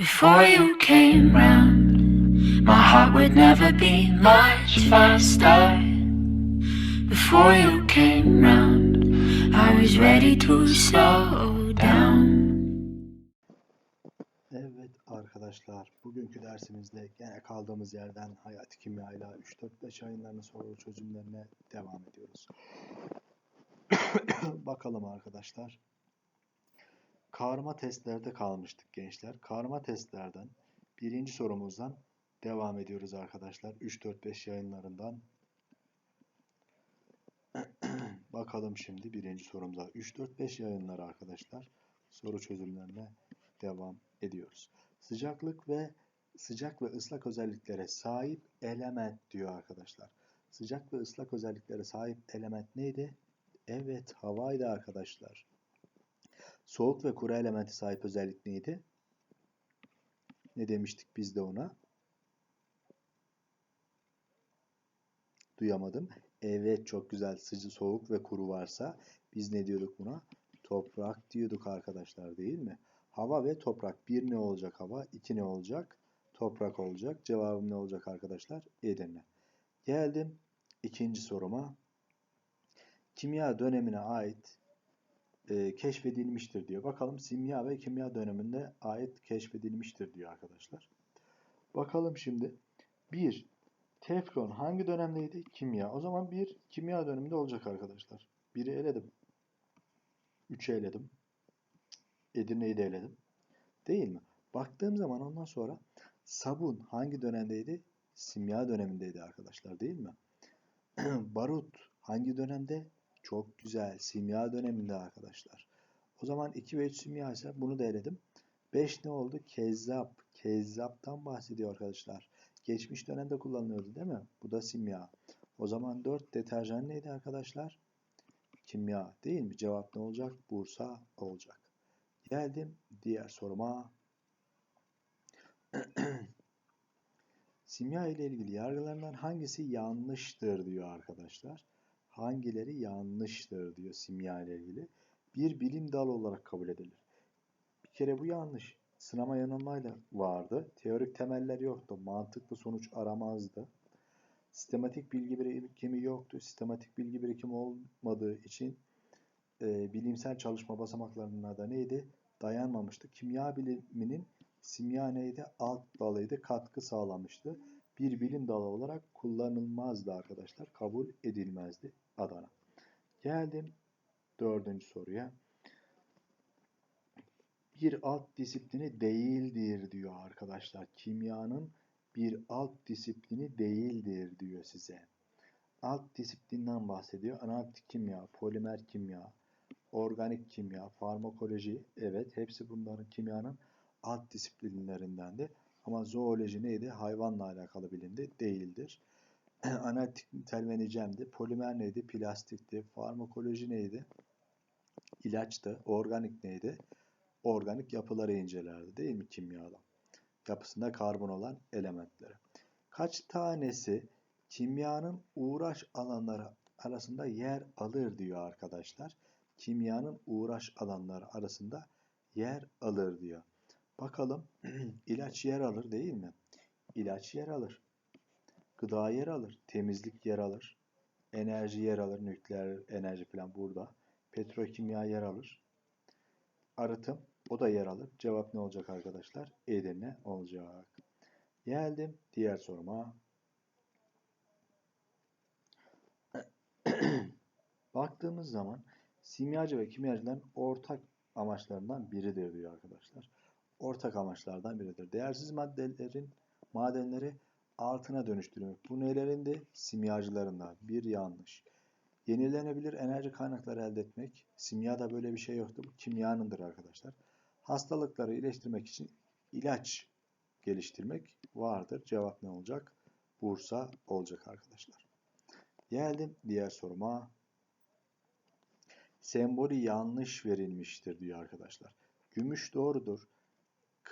Before you came round, my heart would never be much faster. Before you came round, I was ready to slow down. Evet arkadaşlar, bugünkü dersimizde gene kaldığımız yerden hayat kimya ile 3-4-5 ayınlarının soru çözümlerine devam ediyoruz. Bakalım arkadaşlar. Karma testlerde kalmıştık gençler. Karma testlerden birinci sorumuzdan devam ediyoruz arkadaşlar. 3-4-5 yayınlarından. Bakalım şimdi birinci sorumuza. 3-4-5 yayınları arkadaşlar. Soru çözümlerine devam ediyoruz. Sıcaklık ve sıcak ve ıslak özelliklere sahip element diyor arkadaşlar. Sıcak ve ıslak özelliklere sahip element neydi? Evet, havaydı arkadaşlar. Soğuk ve kuru elementi sahip özellik neydi? Ne demiştik biz de ona? Duyamadım. Evet, çok güzel. Sıcı, soğuk ve kuru varsa biz ne diyorduk buna? Toprak diyorduk arkadaşlar değil mi? Hava ve toprak. Bir ne olacak hava? iki ne olacak? Toprak olacak. Cevabım ne olacak arkadaşlar? Edirne. Geldim ikinci soruma. Kimya dönemine ait e, keşfedilmiştir diyor. Bakalım simya ve kimya döneminde ait keşfedilmiştir diyor arkadaşlar. Bakalım şimdi. Bir, teflon hangi dönemdeydi? Kimya. O zaman bir kimya döneminde olacak arkadaşlar. Biri eledim. Üçü eledim. Edirne'yi de eledim. Değil mi? Baktığım zaman ondan sonra sabun hangi dönemdeydi? Simya dönemindeydi arkadaşlar değil mi? Barut hangi dönemde? Çok güzel. Simya döneminde arkadaşlar. O zaman 2 ve 3 simya ise bunu da eledim. 5 ne oldu? Kezzap. Kezzaptan bahsediyor arkadaşlar. Geçmiş dönemde kullanılıyordu değil mi? Bu da simya. O zaman 4 deterjan neydi arkadaşlar? Kimya değil mi? Cevap ne olacak? Bursa olacak. Geldim diğer soruma. Simya ile ilgili yargılarından hangisi yanlıştır diyor arkadaşlar. Hangileri yanlıştır diyor simya ile ilgili. Bir bilim dalı olarak kabul edilir. Bir kere bu yanlış. Sınama yanılmayla vardı. Teorik temeller yoktu. Mantıklı sonuç aramazdı. Sistematik bilgi birikimi yoktu. Sistematik bilgi birikimi olmadığı için e, bilimsel çalışma basamaklarına da neydi? Dayanmamıştı. Kimya biliminin simya neydi? Alt dalıydı. Katkı sağlamıştı. Bir bilim dalı olarak kullanılmazdı arkadaşlar. Kabul edilmezdi Adana. Geldim dördüncü soruya. Bir alt disiplini değildir diyor arkadaşlar. Kimyanın bir alt disiplini değildir diyor size. Alt disiplinden bahsediyor. Analitik kimya, polimer kimya, organik kimya, farmakoloji. Evet hepsi bunların kimyanın alt disiplinlerindendi. Ama zooloji neydi? Hayvanla alakalı bilimdi. Değildir. Analitik nicemdi. Polimer neydi? Plastikti. Farmakoloji neydi? İlaçtı. Organik neydi? Organik yapıları incelerdi değil mi kimyada? Yapısında karbon olan elementleri. Kaç tanesi kimyanın uğraş alanları arasında yer alır diyor arkadaşlar. Kimyanın uğraş alanları arasında yer alır diyor. Bakalım ilaç yer alır değil mi? İlaç yer alır. Gıda yer alır. Temizlik yer alır. Enerji yer alır. Nükleer enerji falan burada. Petrokimya yer alır. Arıtım o da yer alır. Cevap ne olacak arkadaşlar? Edirne olacak. Geldim diğer soruma. Baktığımız zaman simyacı ve kimyacıların ortak amaçlarından biridir diyor arkadaşlar. Ortak amaçlardan biridir. Değersiz maddelerin madenleri altına dönüştürmek. Bu nelerinde? Simyacılarında. Bir yanlış. Yenilenebilir enerji kaynakları elde etmek. Simyada böyle bir şey yoktu. Bu kimyanındır arkadaşlar. Hastalıkları iyileştirmek için ilaç geliştirmek vardır. Cevap ne olacak? Bursa olacak arkadaşlar. Geldim diğer soruma. Sembolü yanlış verilmiştir diyor arkadaşlar. Gümüş doğrudur.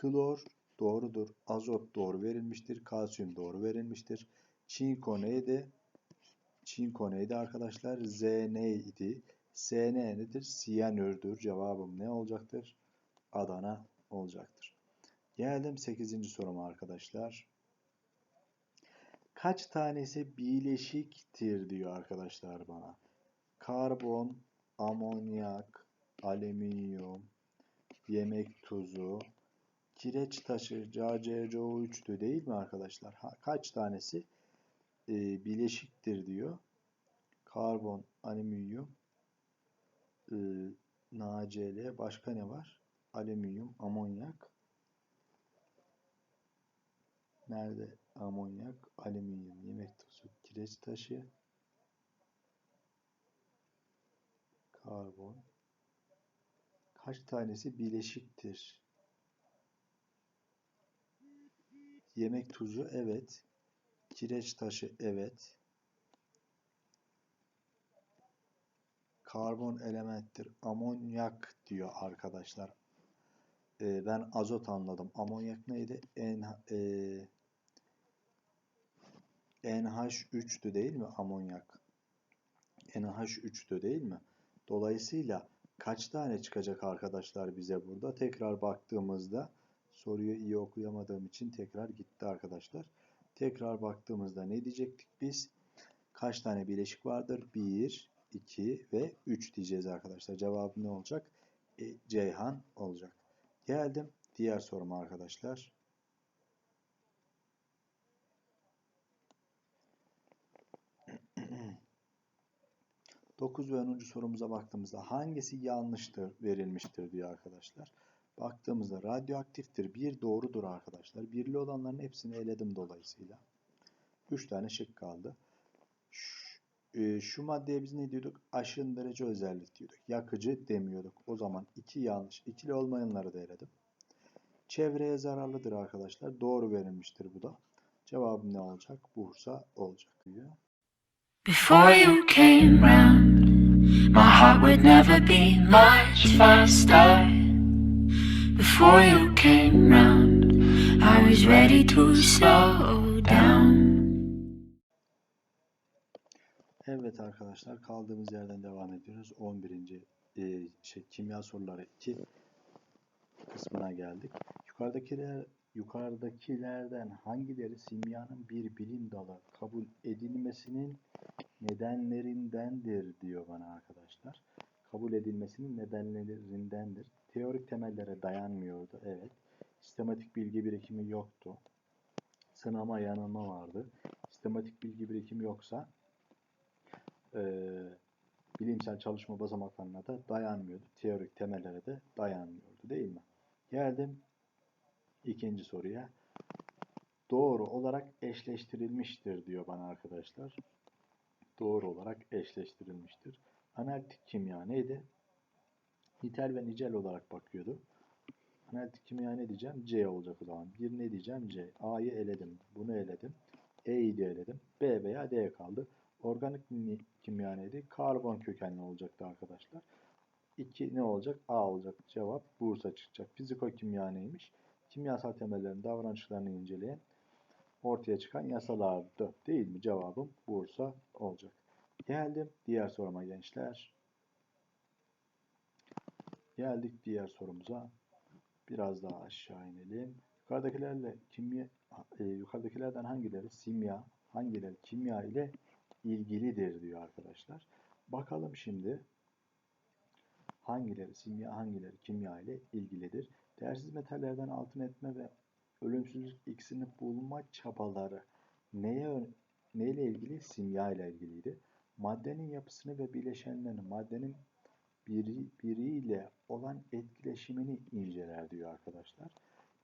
Klor doğrudur. Azot doğru verilmiştir. Kalsiyum doğru verilmiştir. Çinko neydi? Çinko neydi arkadaşlar? Z neydi? SN nedir? Siyanürdür. Cevabım ne olacaktır? Adana olacaktır. Geldim 8. soruma arkadaşlar. Kaç tanesi bileşiktir diyor arkadaşlar bana. Karbon, amonyak, alüminyum, yemek tuzu, kireç taşı CaCO3'tü değil mi arkadaşlar? Ha, kaç tanesi e, bileşiktir diyor. Karbon, alüminyum, e, NaCl, başka ne var? Alüminyum, amonyak. Nerede? Amonyak, alüminyum, yemek tozu, kireç taşı, karbon. Kaç tanesi bileşiktir? Yemek tuzu evet. Kireç taşı evet. Karbon elementtir. Amonyak diyor arkadaşlar. Ee, ben azot anladım. Amonyak neydi? N, e, NH3'tü değil mi amonyak? NH3'tü değil mi? Dolayısıyla kaç tane çıkacak arkadaşlar bize burada? Tekrar baktığımızda soruyu iyi okuyamadığım için tekrar gitti arkadaşlar. Tekrar baktığımızda ne diyecektik biz? Kaç tane bileşik vardır? 1, 2 ve 3 diyeceğiz arkadaşlar. Cevabı ne olacak? E, Ceyhan olacak. Geldim diğer soruma arkadaşlar. 9 ve 10. sorumuza baktığımızda hangisi yanlıştır verilmiştir diyor arkadaşlar. Baktığımızda radyoaktiftir. Bir doğrudur arkadaşlar. Birli olanların hepsini eledim dolayısıyla. 3 tane şık kaldı. Şu, e, şu maddeye biz ne diyorduk? Aşındırıcı özellik diyorduk. Yakıcı demiyorduk. O zaman iki yanlış. ikili olmayanları da eledim. Çevreye zararlıdır arkadaşlar. Doğru verilmiştir bu da. Cevabım ne olacak? Bursa olacak diyor. Before you came round, my heart would never be much faster. Before you came round, I was ready to slow down. Evet arkadaşlar kaldığımız yerden devam ediyoruz. 11. e, şey kimya soruları 2 kısmına geldik. Yukarıdakiler yukarıdakilerden hangileri simyanın bir bilim dalı kabul edilmesinin nedenlerindendir diyor bana arkadaşlar. Kabul edilmesinin nedenlerindendir. Teorik temellere dayanmıyordu. Evet. Sistematik bilgi birikimi yoktu. Sınama yanılma vardı. Sistematik bilgi birikimi yoksa eee, bilimsel çalışma basamaklarına da dayanmıyordu. Teorik temellere de dayanmıyordu değil mi? Geldim ikinci soruya. Doğru olarak eşleştirilmiştir diyor bana arkadaşlar. Doğru olarak eşleştirilmiştir. Analitik kimya neydi? Nitel ve nicel olarak bakıyordu. Analitik kimya ne diyeceğim? C olacak o zaman. Bir ne diyeceğim? C. A'yı eledim. Bunu eledim. E'yi de eledim. B veya D kaldı. Organik ni- kimya neydi? Karbon kökenli olacaktı arkadaşlar. 2 ne olacak? A olacak. Cevap Bursa çıkacak. Fizikokimya neymiş? Kimyasal temellerin davranışlarını inceleyen ortaya çıkan yasalardı. Değil mi? Cevabım Bursa olacak. Geldim diğer soruma gençler. Geldik diğer sorumuza. Biraz daha aşağı inelim. Yukarıdakilerle kimya e, yukarıdakilerden hangileri simya, hangileri kimya ile ilgilidir diyor arkadaşlar. Bakalım şimdi hangileri simya, hangileri kimya ile ilgilidir. Değersiz metallerden altın etme ve ölümsüzlük iksirini bulma çabaları neye neyle ilgili? Simya ile ilgiliydi. Maddenin yapısını ve bileşenlerini, maddenin biri, biriyle olan etkileşimini inceler diyor arkadaşlar.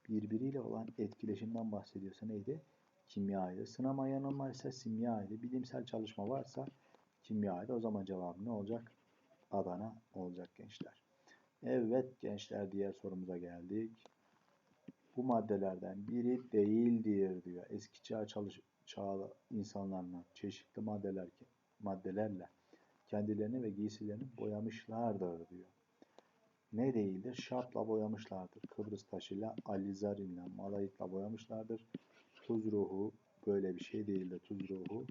Birbiriyle olan etkileşimden bahsediyorsa neydi? Kimyaydı. Sınama yanılma ise simyaydı. Bilimsel çalışma varsa kimyaydı. O zaman cevabı ne olacak? Adana olacak gençler. Evet gençler diğer sorumuza geldik. Bu maddelerden biri değildir diyor. Eski çağ çalış çağ insanlarla çeşitli maddeler maddelerle kendilerini ve giysilerini boyamışlardır diyor. Ne değildir? Şartla boyamışlardır. Kıbrıs taşıyla, alizarinle, malayitla boyamışlardır. Tuz ruhu böyle bir şey değildir. Tuz ruhu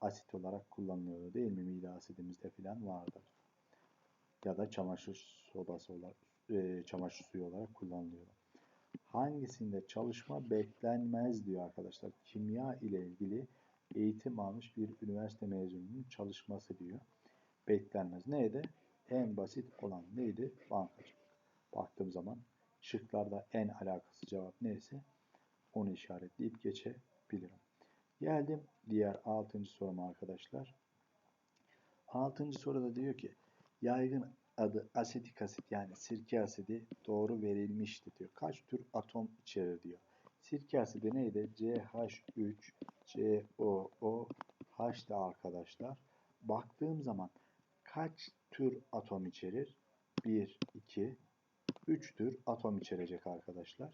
asit olarak kullanılıyor değil mi? Mide asidimizde filan vardır. Ya da çamaşır sodası olarak, e, çamaşır suyu olarak kullanılıyor. Hangisinde çalışma beklenmez diyor arkadaşlar. Kimya ile ilgili eğitim almış bir üniversite mezununun çalışması diyor. Beklenmez. Neydi? En basit olan neydi? Bankacılık. Baktığım zaman şıklarda en alakası cevap neyse onu işaretleyip geçebilirim. Geldim diğer altıncı soruma arkadaşlar. Altıncı soruda diyor ki yaygın adı asetik asit yani sirke asidi doğru verilmişti diyor. Kaç tür atom içerir diyor. Sirke asidi neydi? CH3, COO, H'da arkadaşlar. Baktığım zaman kaç tür atom içerir? 1, 2, 3 tür atom içerecek arkadaşlar.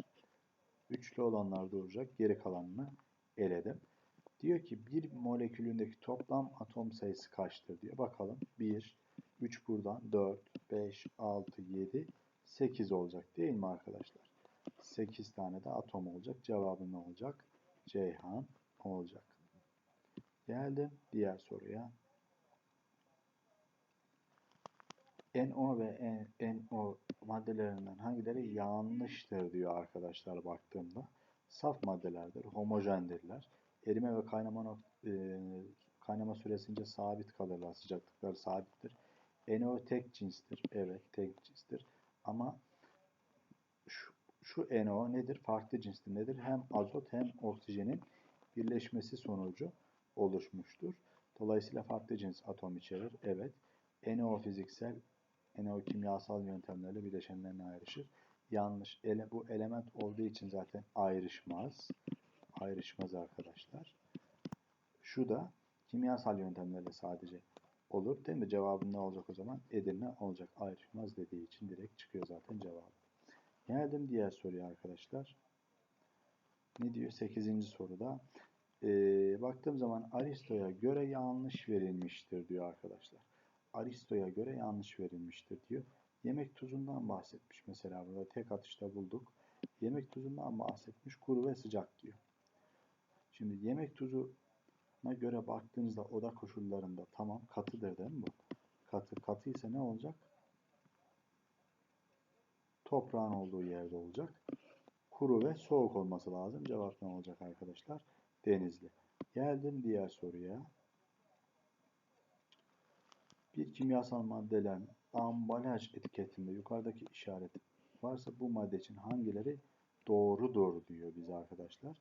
Üçlü olanlar duracak. Geri kalanını eledim. Diyor ki bir molekülündeki toplam atom sayısı kaçtır diyor. Bakalım. 1, 3 buradan 4, 5, 6, 7, 8 olacak değil mi arkadaşlar? 8 tane de atom olacak. Cevabı ne olacak? Ceyhan olacak. Geldim diğer soruya. NO ve NO maddelerinden hangileri yanlıştır diyor arkadaşlar baktığımda. Saf maddelerdir, homojendirler. Erime ve kaynama, e, kaynama süresince sabit kalırlar, sıcaklıkları sabittir. NO tek cinstir, evet tek cinstir. Ama şu, şu NO nedir? Farklı cinstir. Nedir? Hem azot hem oksijenin birleşmesi sonucu oluşmuştur. Dolayısıyla farklı cins atom içerir. Evet. NO fiziksel, kimyasal yöntemlerle bileşenlerine ayrışır. Yanlış. Ele, bu element olduğu için zaten ayrışmaz. Ayrışmaz arkadaşlar. Şu da kimyasal yöntemlerle sadece olur. Değil mi? Cevabın ne olacak o zaman? Edirne olacak. Ayrışmaz dediği için direkt çıkıyor zaten cevabı. Geldim diğer soruya arkadaşlar. Ne diyor? 8. soruda. Ee, baktığım zaman Aristo'ya göre yanlış verilmiştir diyor arkadaşlar. Aristo'ya göre yanlış verilmiştir diyor. Yemek tuzundan bahsetmiş mesela burada tek atışta bulduk. Yemek tuzundan bahsetmiş kuru ve sıcak diyor. Şimdi yemek tuzuna göre baktığınızda oda koşullarında tamam katıdır değil mi bu? Katı. Katı ise ne olacak? Toprağın olduğu yerde olacak. Kuru ve soğuk olması lazım. Cevap ne olacak arkadaşlar? Denizli. Geldim diğer soruya. Bir kimyasal maddelerin ambalaj etiketinde yukarıdaki işaret varsa bu madde için hangileri doğrudur diyor bize arkadaşlar.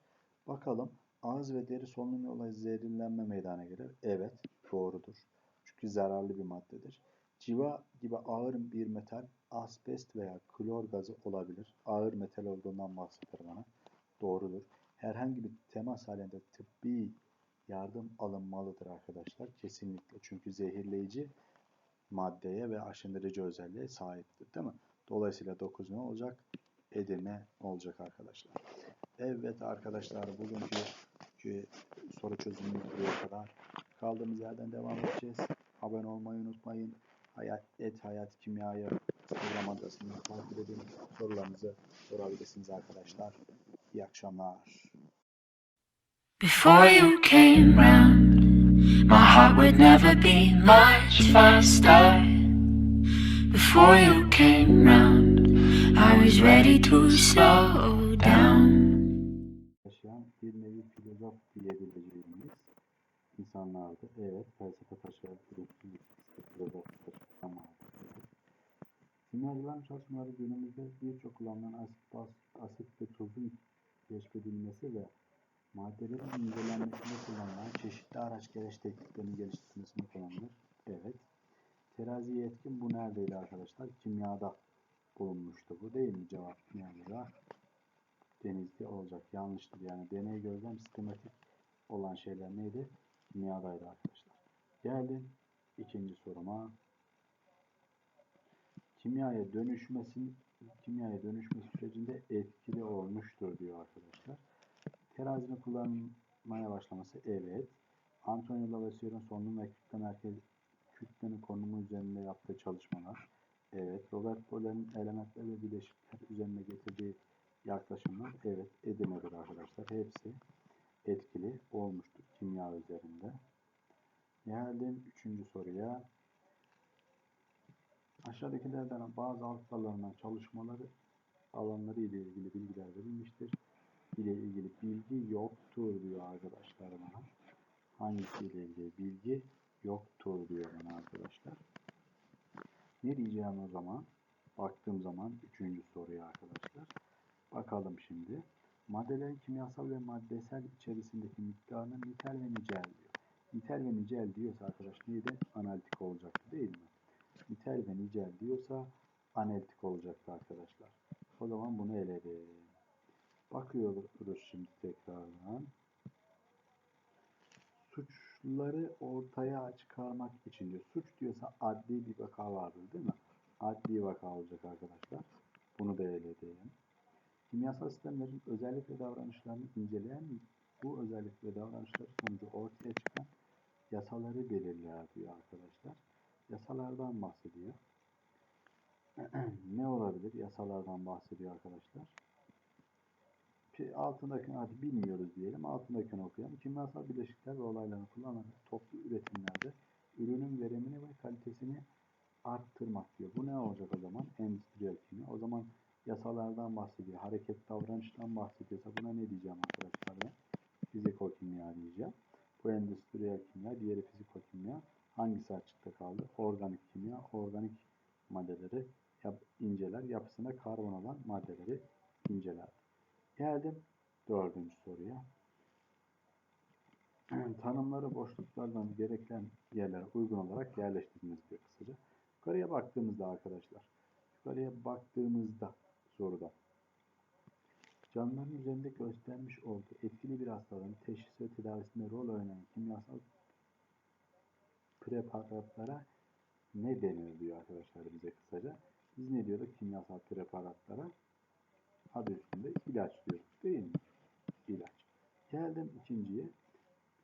Bakalım ağız ve deri solunum yoluyla zehirlenme meydana gelir. Evet doğrudur. Çünkü zararlı bir maddedir. Civa gibi ağır bir metal asbest veya klor gazı olabilir. Ağır metal olduğundan bahseder bana. Doğrudur. Herhangi bir temas halinde tıbbi yardım alınmalıdır arkadaşlar. Kesinlikle. Çünkü zehirleyici maddeye ve aşındırıcı özelliğe sahiptir. Değil mi? Dolayısıyla 9 ne olacak? Edirne olacak arkadaşlar. Evet arkadaşlar bugünkü soru çözümümüz buraya kadar. Kaldığımız yerden devam edeceğiz. Abone olmayı unutmayın. Hayat, et Hayat Kimya'yı Instagram adresini takip edin. Sorularınızı sorabilirsiniz arkadaşlar. İyi akşamlar. Before you came round, my heart would never be much faster. Before you came round, I was ready to slow down. Yaşayan bir nevi filozof diyebileceğimiz insanlardı. Evet, felsefe taşıyan bir filozoftur. Ama Kimyacıların çalışmaları günümüzde birçok kullanılan asit, baz, asit ve tuzun keşfedilmesi ve maddelerin incelenmesinde kullanılan çeşitli araç gereç tekniklerinin geliştirilmesinde kullanılır. Evet. Teraziye etkin bu neredeydi arkadaşlar? Kimyada bulunmuştu bu değil mi? Cevap kimyada denizde olacak. Yanlıştır yani. Deney gözlem sistematik olan şeyler neydi? Kimyadaydı arkadaşlar. Geldim ikinci soruma. Kimyaya dönüşmesin kimyaya dönüşme sürecinde etkili olmuştur diyor arkadaşlar. Terazinin kullanılmaya başlaması evet. Antonio Lavoisier'in solunum ve kütle merkez kütlenin konumu üzerinde yaptığı çalışmalar evet. Robert Bohler'in elementler ve bileşikler üzerine getirdiği yaklaşımlar evet Edirne'dir arkadaşlar. Hepsi etkili olmuştur kimya üzerinde. Geldim üçüncü soruya. Aşağıdakilerden bazı alt dallarından çalışmaları alanları ile ilgili bilgiler verilmiştir. İle ilgili bilgi yoktur diyor arkadaşlar bana. Hangisiyle ilgili bilgi yoktur diyor bana arkadaşlar. Ne diyeceğim o zaman? Baktığım zaman üçüncü soruya arkadaşlar. Bakalım şimdi. Maddelerin kimyasal ve maddesel içerisindeki miktarının nitel ve nicel diyor. Nitel ve nicel diyorsa arkadaş neydi? Analitik olacaktı değil mi? Nitel ve nicel diyorsa analitik olacaktı arkadaşlar. O zaman bunu eledim. Bakıyoruz şimdi tekrardan. Suçları ortaya çıkarmak için diyor. Suç diyorsa adli bir vaka vardır değil mi? Adli vaka olacak arkadaşlar. Bunu eledim. Kimyasal sistemlerin özellik ve davranışlarını inceleyen bu özellik ve davranışlar sonucu ortaya çıkan yasaları belirler diyor arkadaşlar. Yasalardan bahsediyor. ne olabilir? Yasalardan bahsediyor arkadaşlar. Ki altındakini hadi bilmiyoruz diyelim. Altındakini okuyalım. Kimyasal bileşikler ve olaylarını kullanarak toplu üretimlerde ürünün verimini ve kalitesini arttırmak diyor. Bu ne olacak o zaman? Endüstriyel kimya. O zaman yasalardan bahsediyor. Hareket davranıştan bahsediyorsa buna ne diyeceğim arkadaşlar ben? Fizikokimya diyeceğim. Bu endüstriyel kimya, diğeri fizikokimya. Hangisi açıkta kaldı? Organik kimya, organik maddeleri inceler. Yapısına karbon olan maddeleri inceler. Geldim dördüncü soruya. Tanımları boşluklardan gereken yerlere uygun olarak yerleştiriniz diyor kısaca. Yukarıya baktığımızda arkadaşlar, yukarıya baktığımızda soruda canlıların üzerinde göstermiş olduğu etkili bir hastalığın teşhis ve tedavisinde rol oynayan kimyasal preparatlara ne denir diyor arkadaşlar bize kısaca. Biz ne diyorduk kimyasal preparatlara? Adı üstünde ilaç diyorduk değil mi? İlaç. Geldim ikinciye.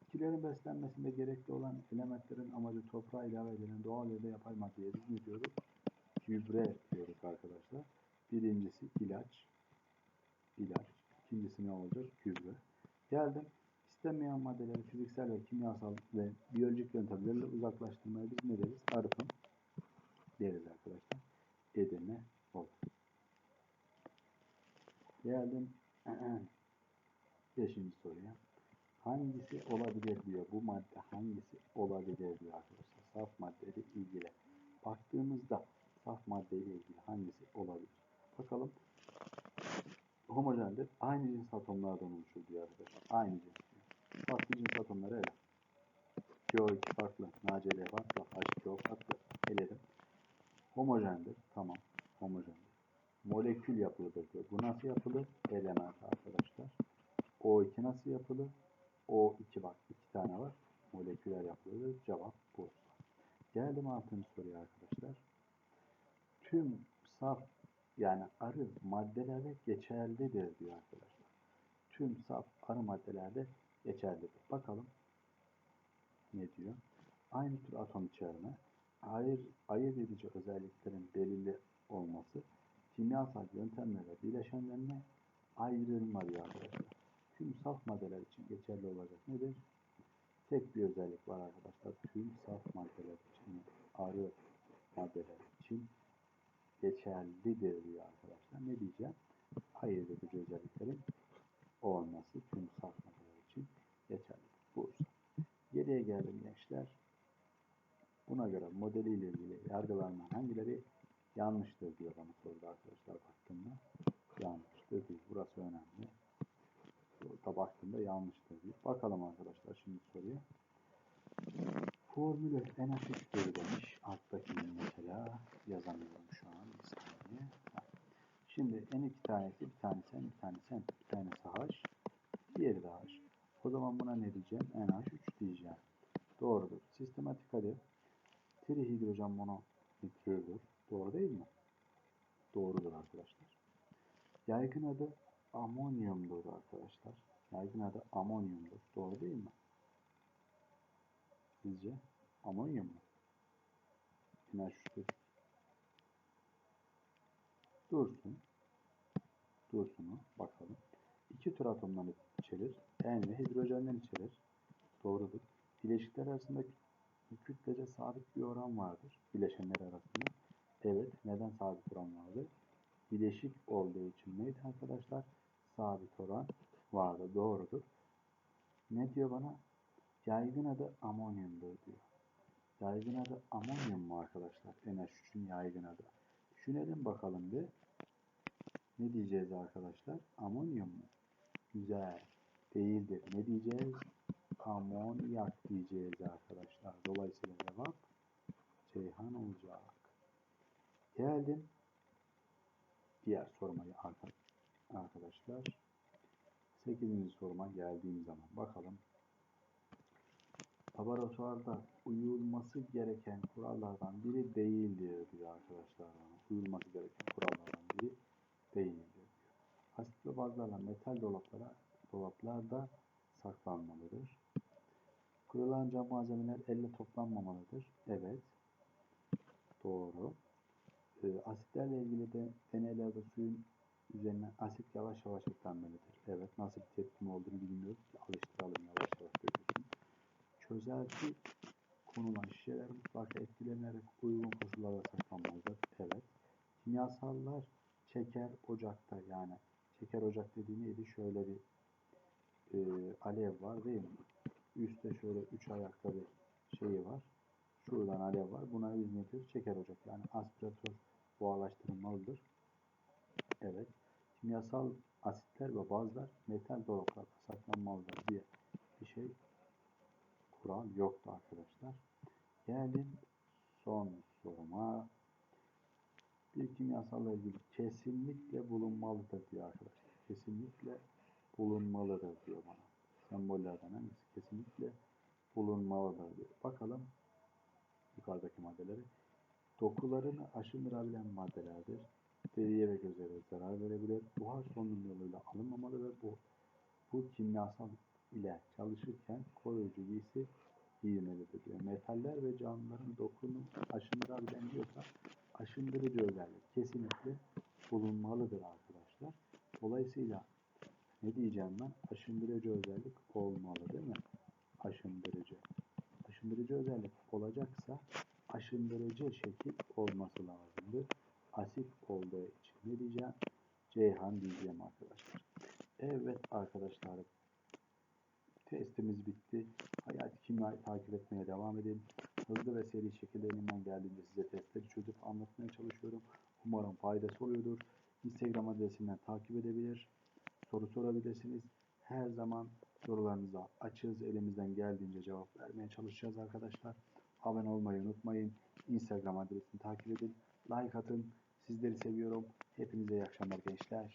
Bitkilerin beslenmesinde gerekli olan elementlerin amacı toprağa ilave edilen doğal ya da yapay maddeye biz ne diyoruz? Gübre diyorduk arkadaşlar. Birincisi ilaç. ilaç. İkincisi ne olacak? Gübre. Geldim. İstenmeyen maddeleri fiziksel ve kimyasal ve biyolojik yöntemlerle uzaklaştırmaya biz ne deriz? Arıtım deriz arkadaşlar. Olur. Geldim. Beşinci soruya. Hangisi olabilir diyor. Bu madde hangisi olabilir diyor arkadaşlar. Saf maddeyle ilgili. Baktığımızda saf maddeyle ilgili hangisi olabilir? Bakalım. Homojendir. Aynı cins atomlardan oluşur diyor arkadaşlar. Aynı cins. Farklı cins atomları ele. CO2 farklı. NaCl farklı. H2O farklı. Eledim. Homojendir. Tamam. Homojendir. Molekül yapılıdır diyor. Bu nasıl yapılır? Element arkadaşlar. O2 nasıl yapılır? O2 bak. iki tane var. Moleküler yapılır. Cevap bu. Geldim altıncı soruya arkadaşlar. Tüm saf yani arı maddelerde geçerlidir diyor arkadaşlar. Tüm saf arı maddelerde geçerlidir. Bakalım ne diyor? Aynı tür atom içerme, ayır, ayırt edici özelliklerin belirli olması, kimyasal yöntemlerle bileşenlerine ayrılma diyor arkadaşlar. Tüm saf maddeler için geçerli olacak nedir? Tek bir özellik var arkadaşlar. Tüm saf maddeler için, arı maddeler için geçerlidir diyor arkadaşlar. Ne diyeceğim? Ayırt edici özelliklerin olması tüm saf maddeler için geçerlidir. Bursa. Geriye geldim gençler. Buna göre modeliyle ilgili yargılanan hangileri yanlıştır diyor bana soruda arkadaşlar baktığımda. Yanlıştır değil. Burası önemli. Burada baktığımda yanlıştır diyor. Bakalım arkadaşlar şimdi soruya. Formülü NH3'tür demiş. Alttakini mesela yazamıyorum şu an. Şimdi N iki tanesi, bir tanesi N, bir tanesi N, bir tanesi H, diğeri de H. O zaman buna ne diyeceğim? NH3 diyeceğim. Doğrudur. Sistematik hadi. Trihidrojen mononitrürdür. Doğru değil mi? Doğrudur arkadaşlar. Yaygın adı amonyumdur arkadaşlar. Yaygın adı amonyumdur. Doğru değil mi? Sizce? Amonyum mu? NH3 dedik. Dursun. Dursun'u bakalım. İki tür atomdan içerir. N ve hidrojenden içerir. Doğrudur. Bileşikler arasında kütlece sabit bir oran vardır. Bileşenler arasında. Evet. Neden sabit oran vardır? bileşik olduğu için neydi arkadaşlar? Sabit oran vardı. Doğrudur. Ne diyor bana? Yaygın adı amonyumdur diyor. Yaygın adı amonyum mu arkadaşlar? NH3'ün yaygın adı. Düşünelim bakalım bir. Ne diyeceğiz arkadaşlar? Amonyum mu? Güzel. Değildir. Ne diyeceğiz? Amonyak diyeceğiz arkadaşlar. Dolayısıyla cevap Ceyhan olacak. Geldim. Diğer soruma arka- arkadaşlar. 8. soruma geldiğim zaman bakalım. Laboratuvarda uyulması gereken kurallardan biri değildir diyor arkadaşlar. Uyulması gereken kurallardan biri değildir diyor. Asit ve bazlarla metal dolaplara dolaplarda saklanmalıdır. Kırılan cam malzemeler elle toplanmamalıdır. Evet. Doğru. Ee, asitlerle ilgili de deneylerde suyun üzerine asit yavaş yavaş eklenmelidir. Evet. Nasıl bir tepkime olduğunu bilmiyoruz ki alıştıralım yavaş yavaş dökülsün. Çözelti konulan şişeler mutlaka etkilenerek uygun koşullarda saklanmalıdır. Evet. Kimyasallar çeker ocakta yani çeker ocak dediği neydi? Şöyle bir e, alev var değil mi? Üstte şöyle üç ayakta bir şeyi var. Şuradan alev var. Buna biz ne diyoruz? Çeker ocak. Yani aspiratör buharlaştırılmalıdır. Evet. Kimyasal asitler ve bazlar metal dolaplarda saklanmalıdır diye bir şey kural yoktu arkadaşlar. Geldim son soruma. Bir kimyasalla ilgili kesinlikle bulunmalıdır diyor arkadaşlar. Kesinlikle bulunmalıdır diyor bana. Sembollerden hangisi? Kesinlikle bulunmalıdır diyor. Bakalım yukarıdaki maddeleri. Dokularını aşındırabilen maddelerdir. Deriye ve gözlere zarar verebilir. Buhar solunum yoluyla alınmamalı ve bu, bu kimyasal ile çalışırken koruyucu giysi giyilmelidir diyor. Metaller ve canlıların dokunun aşındırabilen diyorsa aşındırıcı özellik kesinlikle bulunmalıdır arkadaşlar. Dolayısıyla ne diyeceğim ben? Aşındırıcı özellik olmalı değil mi? Aşındırıcı. Aşındırıcı özellik olacaksa aşındırıcı şekil olması lazımdır. Asit olduğu için ne diyeceğim? Ceyhan diyeceğim arkadaşlar. Evet arkadaşlar Testimiz bitti. Hayat kimyayı takip etmeye devam edin. Hızlı ve seri şekilde elimden geldiğince size testleri çözüp anlatmaya çalışıyorum. Umarım faydası oluyordur. Instagram adresinden takip edebilir. Soru sorabilirsiniz. Her zaman sorularınıza açığız. Elimizden geldiğince cevap vermeye çalışacağız arkadaşlar. Abone olmayı unutmayın. Instagram adresini takip edin. Like atın. Sizleri seviyorum. Hepinize iyi akşamlar gençler.